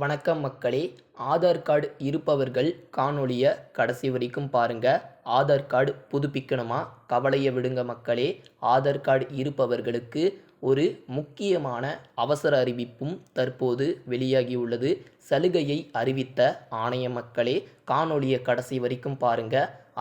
வணக்கம் மக்களே. ஆதார் கார்டு இருப்பவர்கள் காணொளியை கடைசி வரைக்கும் பாருங்கள் ஆதார் கார்டு புதுப்பிக்கணுமா? கவலையை விடுங்க மக்களே. ஆதார் கார்டு இருப்பவர்களுக்கு ஒரு முக்கியமான அவசர அறிவிப்பும் தற்போது வெளியாகியுள்ளது சலுகையை அறிவித்த ஆணைய மக்களே காணொளியை கடைசி வரைக்கும் பாருங்க.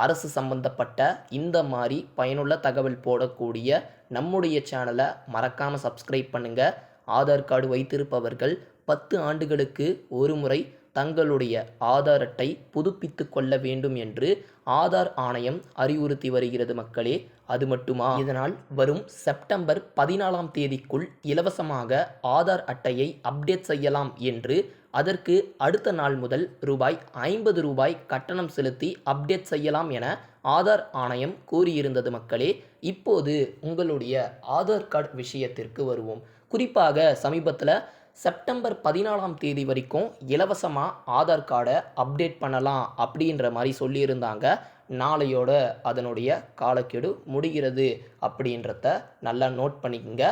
அரசு சம்பந்தப்பட்ட இந்த மாதிரி பயனுள்ள தகவல் போடக்கூடிய நம்முடைய சேனலை மறக்காமல் சப்ஸ்கிரைப் பண்ணுங்கள் ஆதார் கார்டு வைத்திருப்பவர்கள் பத்து ஆண்டுகளுக்கு ஒரு முறை தங்களுடைய ஆதார் அட்டை புதுப்பித்து கொள்ள வேண்டும் என்று ஆதார் ஆணையம் அறிவுறுத்தி வருகிறது மக்களே அது மட்டுமா? இதனால் வரும் செப்டம்பர் பதினாலாம் தேதிக்குள் இலவசமாக ஆதார் அட்டையை அப்டேட் செய்யலாம் என்று அதற்கு அடுத்த நாள் முதல் ரூபாய் ஐம்பது ரூபாய் கட்டணம் செலுத்தி அப்டேட் செய்யலாம் என ஆதார் ஆணையம் கூறியிருந்தது மக்களே. இப்போது உங்களுடைய ஆதார் கார்டு விஷயத்திற்கு வருவோம். குறிப்பாக சமீபத்தில் செப்டம்பர் பதினாலாம் தேதி வரைக்கும் இலவசமாக ஆதார் கார்டை அப்டேட் பண்ணலாம் அப்படின்ற மாதிரி சொல்லியிருந்தாங்க. நாளையோட அதனுடைய காலக்கெடு முடிகிறது அப்படின்றத நல்லா நோட் பண்ணிக்கோங்க.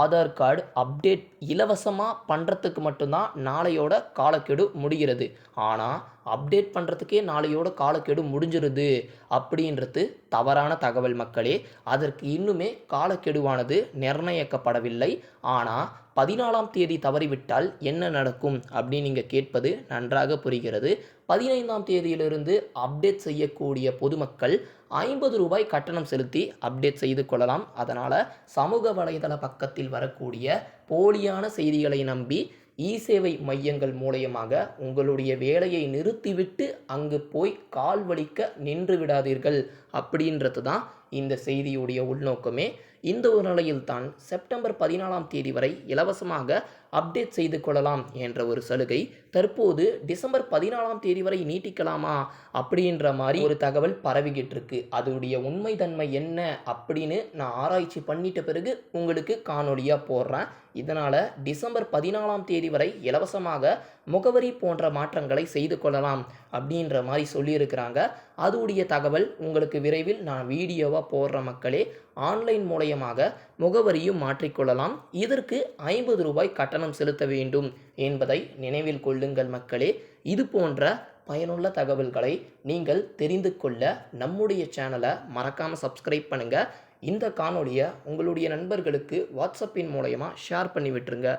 ஆதார் கார்டு அப்டேட் இலவசமாக பண்ணுறதுக்கு மட்டும்தான் நாளையோட காலக்கெடு முடிகிறது. ஆனால் அப்டேட் பண்ணுறதுக்கே நாளையோட காலக்கெடு முடிஞ்சிருது அப்படின்றது தவறான தகவல் மக்களே. அதற்கு இன்னுமே காலக்கெடுவானது நிர்ணயிக்கப்படவில்லை. ஆனால் பதினாலாம் தேதி தவறிவிட்டால் என்ன நடக்கும் அப்படின்னு நீங்கள் கேட்பது நன்றாக புரிகிறது. பதினைந்தாம் தேதியிலிருந்து அப்டேட் செய்யக்கூடிய பொதுமக்கள் ஐம்பது ரூபாய் கட்டணம் செலுத்தி அப்டேட் செய்து கொள்ளலாம். அதனால் சமூக வலைதள பக்கத்தில் வரக்கூடிய போலியான செய்திகளை நம்பி இ சேவை மையங்கள் மூலயமாக உங்களுடைய வேலையை நிறுத்திவிட்டு அங்கு போய் கால் வலிக்க நின்று விடாதீர்கள் அப்படின்றது தான் இந்த செய்தியுடைய உள்நோக்கமே இந்த ஒரு நிலையில்தான் செப்டம்பர் பதினாலாம் தேதி வரை இலவசமாக அப்டேட் செய்து கொள்ளலாம் என்ற ஒரு சலுகை தற்போது டிசம்பர் பதினாலாம் தேதி வரை நீட்டிக்கலாமா அப்படின்ற மாதிரி ஒரு தகவல் பரவிக்கிட்டு இருக்கு அதோடைய உண்மைத்தன்மை என்ன அப்படின்னு நான் ஆராய்ச்சி பண்ணிட்ட பிறகு உங்களுக்கு காணொலியாக போடுறேன். இதனால் டிசம்பர் பதினாலாம் தேதி வரை இலவசமாக முகவரி போன்ற மாற்றங்களை செய்து கொள்ளலாம் அப்படின்ற மாதிரி சொல்லியிருக்கிறாங்க. அதுடைய தகவல் உங்களுக்கு விரைவில் நான் வீடியோவாக போடுற மக்களே ஆன்லைன் மூலயமாக முகவரியும் மாற்றிக்கொள்ளலாம் இதற்கு ஐம்பது ரூபாய் கட்டணம் செலுத்த வேண்டும் என்பதை நினைவில் கொள்ளுங்கள் மக்களே. இது போன்ற பயனுள்ள தகவல்களை நீங்கள் தெரிந்து கொள்ள நம்முடைய சேனலை மறக்காமல் சப்ஸ்கிரைப் பண்ணுங்கள் இந்த காணொலியை உங்களுடைய நண்பர்களுக்கு வாட்ஸ்அப்பின் மூலயமா ஷேர் பண்ணி விட்டுருங்க.